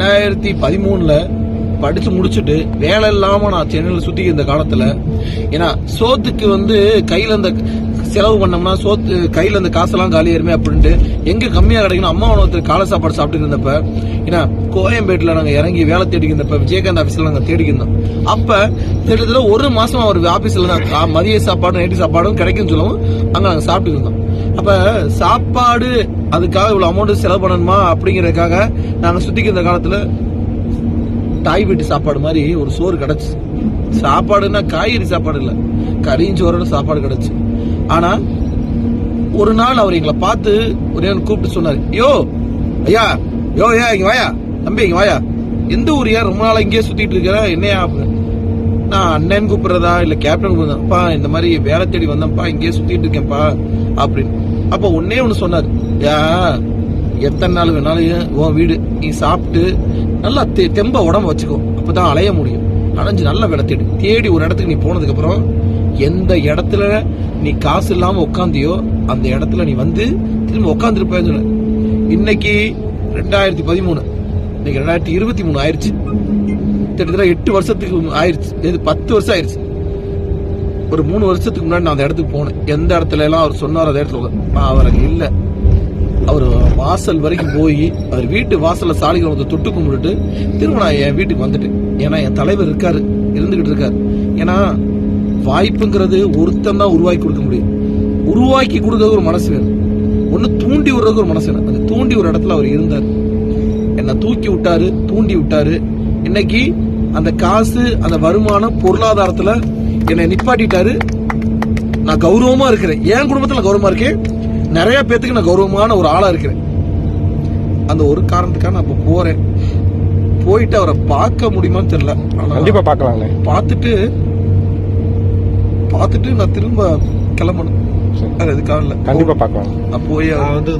ரெண்டாயிரத்தி பதிமூணுல படிச்சு முடிச்சுட்டு வேலை இல்லாம நான் சென்னையில சுத்தி இந்த காலத்துல ஏன்னா சோத்துக்கு வந்து கையில இந்த செலவு பண்ணோம்னா சோத்து கையில இந்த காசெல்லாம் காலியாருமே அப்படின்ட்டு எங்க கம்மியா கிடைக்கணும் அம்மா ஒருத்தர் காலை சாப்பாடு சாப்பிட்டு இருந்தப்ப ஏன்னா கோயம்பேட்டில் நாங்க இறங்கி வேலை தேடிக்கிறப்ப விஜயகாந்த் ஆபீஸ்ல நாங்க தேடிக்கிருந்தோம் அப்போ அப்ப கிட்டத்தட்ட ஒரு மாசம் அவர் ஆபீஸ்ல தான் மதிய சாப்பாடும் நைட்டு சாப்பாடும் கிடைக்கும்னு சொல்லவும் அங்க நாங்க சாப்பிட்டு இருந்தோம். அப்ப சாப்பாடு அதுக்காக இவ்வளவு அமௌண்ட் செலவு பண்ணணுமா அப்படிங்கறதுக்காக நாங்க சுத்திக்கு இந்த காலத்துல தாய் வீட்டு சாப்பாடு மாதிரி ஒரு சோறு கிடைச்சு. சாப்பாடுன்னா காய்கறி சாப்பாடு இல்ல. கறியும் சாப்பாடு கிடைச்சு. ஆனா ஒரு நாள் அவர் எங்களை பார்த்து ஒரே கூப்பிட்டு சொன்னாரு. யோ ஐயா யோ ஐயா இங்க வாயா. தம்பி இங்க வாயா. எந்த ஊரியா ரொம்ப நாளா இங்கேயே சுத்திட்டு இருக்கிற. என்னையா நான் அண்ணன் கூப்பிடுறதா இல்ல கேப்டன் கூப்பிடுறதாப்பா இந்த மாதிரி வேலை தேடி வந்தேன்ப்பா இங்கேயே சுத்திட்டு இருக்கேன்ப்பா அப்படின்னு. அப்ப ஒன்னே ஒண்ணு சொன்னாரு. யா எத்தனை நாள் வேணாலும் உன் வீடு நீ சாப்பிட்டு நல்லா தெ- தெம்ப உடம்ப வச்சுக்கோ. அப்பதான் அலைய முடியும். அலைஞ்சு நல்ல வேலை தேடி. தேடி ஒரு இடத்துக்கு நீ போனதுக்கு அப்புறம் எந்த இடத்துல நீ காசு இல்லாம உட்காந்தியோ அந்த இடத்துல நீ வந்து திரும்ப உட்காந்துருப்பேன்னு சொன்ன இன்னைக்கு ரெண்டாயிரத்தி பதிமூணு. இன்னைக்கு ரெண்டாயிரத்தி இருபத்தி மூணு ஆயிடுச்சு கிட்டத்தட்ட எட்டு வருஷத்துக்கு ஆயிடுச்சு இது பத்து வருஷம் ஆயிடுச்சு ஒரு மூணு வருஷத்துக்கு முன்னாடி நான் அந்த இடத்துக்கு போனேன். எந்த இடத்துல எல்லாம் அவர் சொன்னார் அந்த இடத்துல அவர் இல்லை. அவர் வாசல் வரைக்கும் போய் அவர் வீட்டு வாசல்ல சாலிகிரமத்தை தொட்டு கும்பிட்டுட்டு திரும்ப நான் என் வீட்டுக்கு வந்துட்டேன். ஏன்னா என் தலைவர் இருக்காரு இருந்துகிட்டு இருக்காரு. ஏன்னா வாய்ப்புங்கிறது ஒருத்தன் தான் உருவாக்கி கொடுக்க முடியும். உருவாக்கி கொடுக்கறது ஒரு மனசு வேணும். ஒன்று தூண்டி விடுறது ஒரு மனசு வேணும். அந்த தூண்டி ஒரு இடத்துல அவர் இருந்தார். என்னை தூக்கி விட்டாரு தூண்டி விட்டாரு. இன்னைக்கு அந்த காசு அந்த வருமானம் பொருளாதாரத்துல என்னை நிப்பாட்டிட்டாரு. நான் கௌரவமா இருக்கிறேன். என் குடும்பத்துல கௌரவமா இருக்கேன். நிறைய பேத்துக்கு நான் கௌரவமான ஒரு ஆளா இருக்கிறேன். அந்த ஒரு காரணத்துக்காக நான் இப்ப போறேன். போயிட்டு அவரை பார்க்க முடியுமான்னு தெரியல. ஆனா கண்டிப்பா பாக்கலாங்களே பார்த்துட்டு பார்த்துட்டு நான் திரும்ப கிளம்பணும். சரி. வேற எதுக்காக இல்ல. கண்டிப்பா பாக்கலாம் நான் போய் வந்து